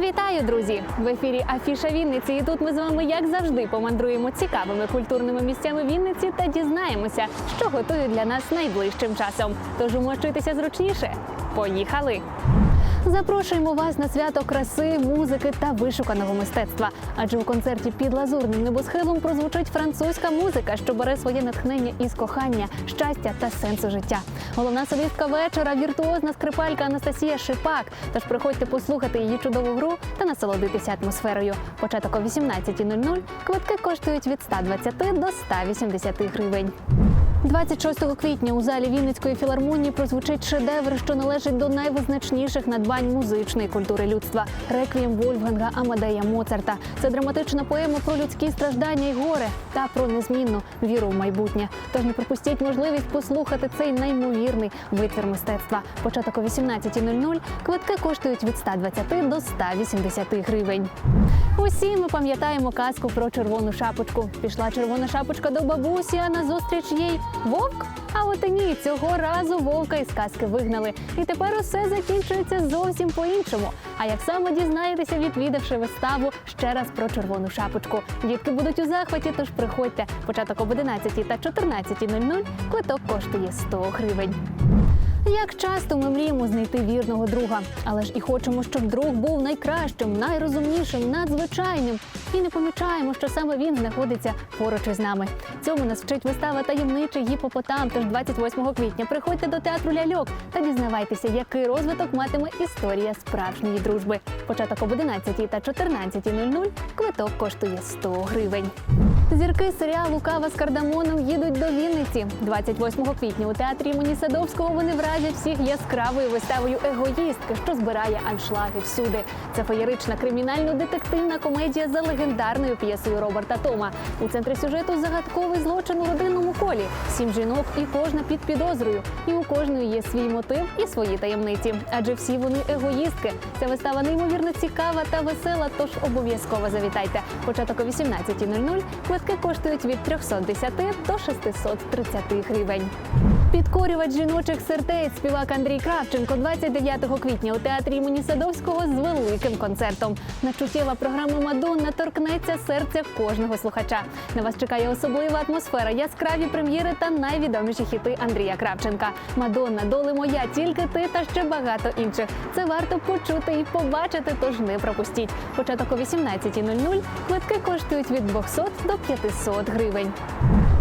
Вітаю, друзі! В ефірі Афіша Вінниці. І тут ми з вами, як завжди, помандруємо цікавими культурними місцями Вінниці та дізнаємося, що готують для нас найближчим часом. Тож умощуйтеся зручніше. Поїхали! Запрошуємо вас на свято краси, музики та вишуканого мистецтва. Адже у концерті під лазурним небосхилом прозвучить французька музика, що бере своє натхнення із кохання, щастя та сенсу життя. Головна солістка вечора віртуозна скрипалька Анастасія Шипак. Тож приходьте послухати її чудову гру та насолодитися атмосферою. Початок о 18.00. Квитки коштують від 120 до 180 гривень. 26 квітня у залі Вінницької філармонії прозвучить шедевр, що належить до найвизначніших надбань музичної культури людства реквієм Вольфганга Амадея Моцарта. Це драматична поема про людські страждання й горе та про незмінну віру в майбутнє. Тож не пропустіть можливість послухати цей неймовірний витвір мистецтва. Початок о 18.00. Квитки коштують від 120 до 180 гривень. Усі ми пам'ятаємо казку про червону шапочку. Пішла червона шапочка до бабусі, а назустріч їй вовк. А от і ні, цього разу вовка із казки вигнали. І тепер усе закінчується зовсім по-іншому. А як саме дізнаєтеся, відвідавши виставу ще раз про червону шапочку. Дітки будуть у захваті, тож приходьте. Початок об 11 та 14.00. Квиток коштує 100 гривень. Як часто ми мріємо знайти вірного друга, але ж і хочемо, щоб друг був найкращим, найрозумнішим, надзвичайним. І не помічаємо, що саме він знаходиться поруч із нами. Цьому нас вчить вистава таємничий гіпопотам. Тож 28 квітня приходьте до театру ляльок та дізнавайтеся, який розвиток матиме історія справжньої дружби. Початок об 11 та 14.00. Квиток коштує 100 гривень. Зірки серіалу Кава з кардамоном їдуть до Вінниці. 28 квітня у театрі імені Садовського вони вразять всіх яскравою виставою егоїстки, що збирає аншлаги всюди. Це феєрична кримінально-детективна комедія за легендарною п'єсою Роберта Тома. У центрі сюжету загадковий злочин у родинному колі. Сім жінок і кожна під підозрою. І у кожної є свій мотив і свої таємниці. Адже всі вони егоїстки. Ця вистава неймовірно цікава та весела. Тож обов'язково завітайте. Початок о 18.00. Квитки коштують від 310 до 630 гривень. Підкорювач жіночих сердець співак Андрій Кравченко 29 квітня у театрі імені Садовського з великим концертом. Начуттєва програма Мадонна торкнеться серця кожного слухача. На вас чекає особлива атмосфера, яскраві прем'єри та найвідоміші хіти Андрія Кравченка. Мадонна, доли моя, тільки ти та ще багато інших. Це варто почути і побачити, тож не пропустіть. Початок о 18.00. Квитки коштують від 200 до 500 гривень.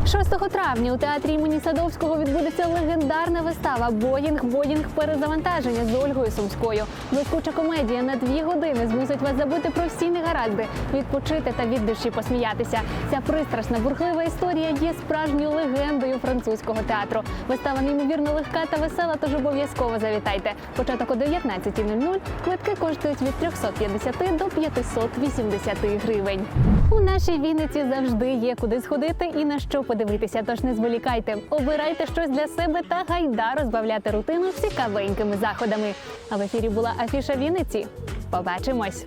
6 травня у театрі імені Садовського відбудеться легендарна вистава Боїнг Боїнг перезавантаження з Ольгою Сумською. Блискуча комедія на дві години змусить вас забути про всі негаразди, відпочити та від душі посміятися. Ця пристрасна бурхлива історія є справжньою легендою французького театру. Вистава неймовірно легка та весела, тож обов'язково завітайте. Початок о 19.00. Квитки коштують від 350 до 580 гривень. У нашій Вінниці завжди є куди сходити і на що подивитися. Тож не зволікайте, обирайте щось для себе та гайда розбавляти рутину цікавенькими заходами. А в ефірі була Афіша Вінниці. Побачимось!